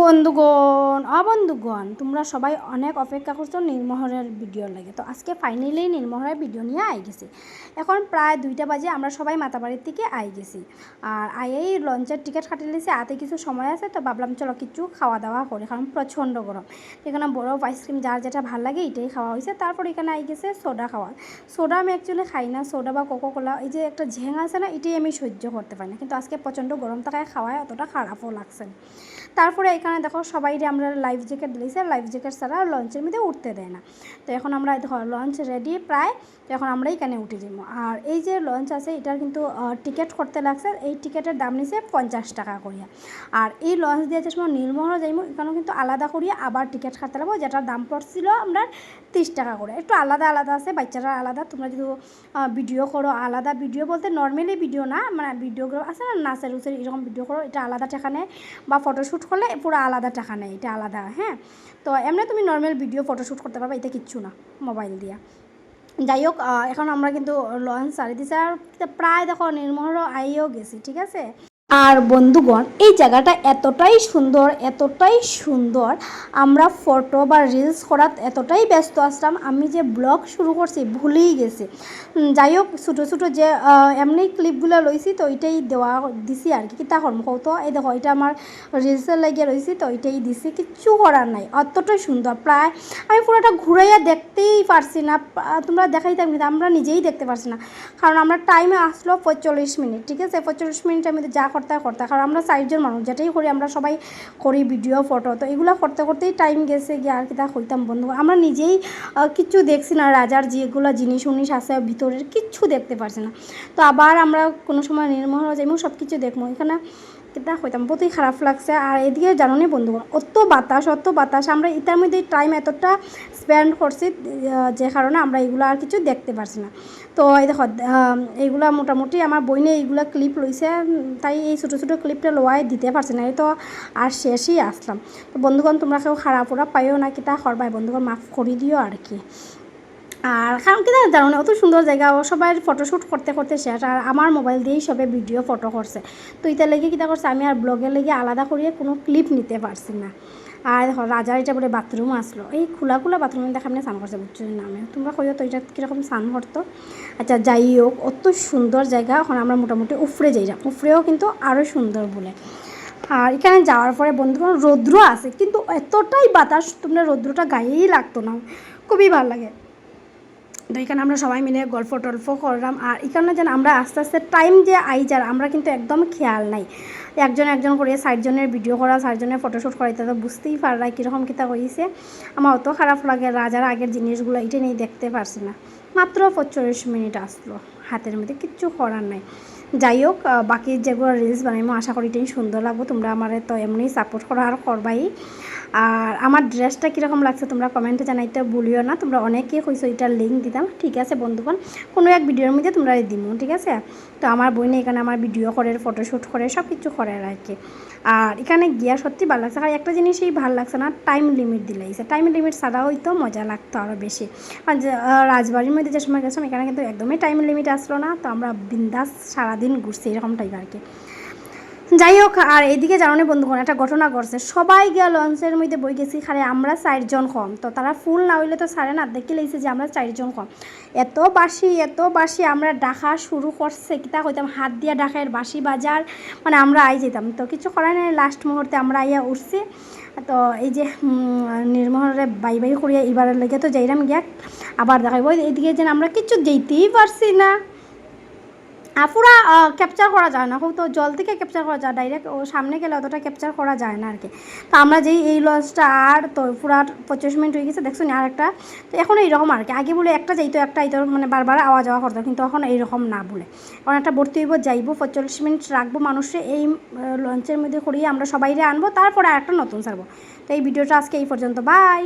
বন্ধুগণ, অবন্ধুগণ, তোমরা সবাই অনেক অপেক্ষা করছ নীলমহরের ভিডিও লাগে। তো আজকে ফাইনালি নীলমহরের ভিডিও নিয়ে আই গেছি। এখন প্রায় দুইটা বাজে, আমরা সবাই মাতাবাড়ির থেকে আই গেছি। আর আইয়েই লঞ্চের টিকিট কাটিয়ে নিয়েছি আতে কিছু সময় আছে, তো ভাবলাম চলো কিছু খাওয়া দাওয়া করি, কারণ প্রচণ্ড গরম। এখানে বরফ আইসক্রিম যার যেটা ভালো লাগে এটাই খাওয়া হয়েছে। তারপর এখানে আই গেছে সোডা খাওয়া। সোডা আমি অ্যাকচুয়ালি খাই না সোডা বা কোকো কোলা এই যে একটা ঝেং আছে না, এটাই আমি সহ্য করতে পারি না। কিন্তু আজকে প্রচণ্ড গরম থাকায় খাওয়ায় অতটা খারাপও লাগছে। তারপরে এখানে দেখো সবাই আমরা লাইফ জ্যাকেট দিয়েছি লাইফ জ্যাকেট ছাড়া লঞ্চের মধ্যে উঠতে দেয় না। তো এখন আমরা দেখো লঞ্চ রেডি প্রায়, তো এখন আমরা এখানে উঠে যাব। আর এই যে লঞ্চ আছে, এটার কিন্তু টিকিট করতে লাগছে, এই টিকিটের দাম নিছে পঞ্চাশ টাকা করিয়া। আর এই লঞ্চ দিয়ে যে সময় নীলমহল যাইব, এখানেও কিন্তু আলাদা করিয়া আবার টিকিট কাটতে লাগবো, যেটার দাম পড়ছিল আমরা তিরিশ টাকা করে। একটু আলাদা আলাদা আছে, বাচ্চারা আলাদা, তোমরা যদি ভিডিও করো, আলাদা ভিডিও বলতে নর্মালি ভিডিও না মানে ভিডিওগুলো আছে না, নাচের উচের এরকম ভিডিও করো, এটা আলাদা টাকা নেয় বা ফটোশ্যুট করলে পুরো আলাদা টাকা নেয়, এটা আলাদা হ্যাঁ? তো এমনি তুমি নর্মাল ভিডিও ফটোশ্যুট করতে পারবে এটা কিচ্ছু না মোবাইল দিয়া। যাই হোক এখন আমরা কিন্তু লঞ্চ সারি দিছি, আর প্রায় দেখো নির্মহর আইও গেছি, ঠিক আছে? আর বন্ধুগণ, এই জায়গাটা এতটাই সুন্দর এতটাই সুন্দর। আমরা ফটো বা রিলস করার এতটাই ব্যস্ত আসলাম আমি যে ব্লগ শুরু করছি ভুলেই গেছি। যাই হোক, ছোটো ছোটো যে এমনি ক্লিপগুলো লইছি, তো ওইটাই দেওয়া দিছি আর কি। কিতা করম কত এই দেখো, এটা আমার রিলসের লাগিয়ে রয়েছি তো ওইটাই দিছি। কিচ্ছু করার নাই, অতটাই সুন্দর। প্রায় আমি পুরোটা ঘুরাইয়া দেখতেই পারছি না তোমরা দেখাইতাম কিন্তু আমরা নিজেই দেখতে পারছি না। কারণ আমরা টাইমে আসলো পঁয়তাল্লিশ মিনিট, ঠিক আছে? পঁয়তাল্লিশ মিনিটের মধ্যে যা করতে করতে, কারণ আমরা চারজন মানুষ, যেটাই করি আমরা সবাই করি ভিডিও ফটো তো এগুলো করতে করতেই টাইম গেছে গিয়ে আর কিতা হইতাম বন্ধু। আমরা নিজেই কিচ্ছু দেখছি না, রাজার যেগুলো জিনিস উনিশ আছে ভিতরের, কিচ্ছু দেখতে পারছি না। তো আবার আমরা কোনো সময় নির্মহ যাইমু সব কিছু দেখব এখানে কিতা হইতাম, বহুতই খারাপ লাগছে। আর এদিকে জানো নি বন্ধুগণ, অত বাতাস অত বাতাস, আমরা এটার মধ্যে টাইম এতটা স্পেন্ড করছি যে কারণে আমরা এগুলো আর কিছু দেখতে পারছি না। তো এই দেখো এইগুলা মোটামুটি আমার বইনে এইগুলা ক্লিপ লইছে তাই এই ছোটো ছোটো ক্লিপটা লোয়াই দিতে পারছি না, এই তো আর শেষই আসলাম। তো বন্ধুগণ, তোমরা কেউ খারাপ ওরা পাইও না, কিতা করবাই, বন্ধুগণ, মাফ করে দিও আর কি। আর কারণ কি জানো অত সুন্দর জায়গা, ও সবাই ফটোশ্যুট করতে করতে শেষ, আর আমার মোবাইল দিয়েই সবে ভিডিও ফটো করছে। তো এটা লেগে কিতা করছে, আমি আর ব্লগের লেগে আলাদা করিয়ে কোনো ক্লিপ নিতে পারছি না। আর রাজার এটা বলে বাথরুম আসলো। এই খোলা খোলা বাথরুমে দেখা আপনি স্নান করছে, বুঝছ নামে। তোমরা কইও তো এটা কীরকম স্নান করতো? আচ্ছা যাই হোক, অত সুন্দর জায়গা, এখন আমরা মোটামুটি উফরে যাই উফরেও কিন্তু আরও সুন্দর বলে। আর এখানে যাওয়ার পরে বন্ধুগণ, রৌদ্র আছে, কিন্তু এতটাই বাতাস, তোমরা রৌদ্রটা গায়েই লাগতো না। খুবই ভালো লাগে। তো এখানে আমরা সবাই মিলে গল্প টল্প করলাম। আর এখানে যেন আমরা আস্তে আস্তে টাইম যে আই যার, আমরা কিন্তু একদম খেয়াল নাই। একজন একজন করে ষাটজনের ভিডিও করা ষাটজনের ফটোশ্যুট করা, এটা তো বুঝতেই পারলাই কীরকম কিতা হয়েছে আমার অত খারাপ লাগে রাজার আগের জিনিসগুলো এটা নিয়ে দেখতে পারছি না। মাত্র পঁয়তাল্লিশ মিনিট আসলো, হাতের মধ্যে কিচ্ছু করার নাই। যাই হোক বাকি যেগুলো রিলস বানাইমো, আশা করি এটাই সুন্দর লাগবো। তোমরা আমার তো এমনি সাপোর্ট করা, আর করবাই। আর আমার ড্রেসটা কীরকম লাগছে তোমরা কমেন্টে জানাইতে ভুলিও না। তোমরা অনেকেই কইছো এটার লিঙ্ক দিতাম। ঠিক আছে বন্ধুগণ, কোনো এক ভিডিওর মধ্যে তোমরা দিমো, ঠিক আছে? তো আমার বইনে এখানে আমার ভিডিও করে ফটোশ্যুট করে সব কিছু করে আর কি। আর এখানে গিয়া সত্যি ভালো লাগছে। আর একটা জিনিসই ভালো লাগছে না টাইম লিমিট দিলে দিলাইছে টাইম লিমিট ছাড়া হইতো মজা লাগতো আরও বেশি। আর রাজবাড়ির মধ্যে যে সময় গেছিলাম, এখানে কিন্তু একদমই টাইম লিমিট আসলো না। তো আমরা বিন্দাস সারাদিন ঘুরছি এরকম টাইপ আর কি। যাই হোক আর এইদিকে জানো বন্ধুগণ, একটা ঘটনা ঘটছে। সবাই গিয়া লঞ্চের মধ্যে বই গেছি খারে আমরা চারজন কম তো তারা ফুল না হইলে তো সারে না, দেখে লেগেছে যে আমরা চারজন কম এত বাসি এত বাসি আমরা ডাকা শুরু করছে, কিতা কইতাম, হাত দিয়া ডাকার বাসি বাজার মানে আমরা আই যেতাম তো কিছু করার নাই লাস্ট মুহূর্তে আমরা আইয়া উঠছি। তো এই যে নির্মহরে বাই বাই করিয়া এবারের লেগে তো যাইরাম গিয়া, আবার দেখাইব, এইদিকে যেন আমরা কিছু যেতেই পারছি না। পুরা ক্যাপচার করা যায় না। তো জল থেকে ক্যাপচার করা যায় ডাইরেক্ট ও সামনে গেলে অতটা ক্যাপচার করা যায় না আর কি তো আমরা যেই এই লঞ্চটা আর তো পুরা পঁচিশ মিনিট হয়ে গেছে, দেখছ আর একটা? তো এখন এইরকম আর কি আগে বলে একটা যাইতো একটা আইতো মানে বারবার আওয়া যাওয়া করতো, কিন্তু এখন এইরকম না বলে। এখন একটা ভর্তি হইব, যাইবো, পঁয়তাল্লিশ মিনিট রাখব মানুষে, এই লঞ্চের মধ্যে করিয়ে আমরা সবাইরে আনব, তারপরে আর একটা নতুন ছাড়বো। তো এই ভিডিওটা আজকে এই পর্যন্ত বাই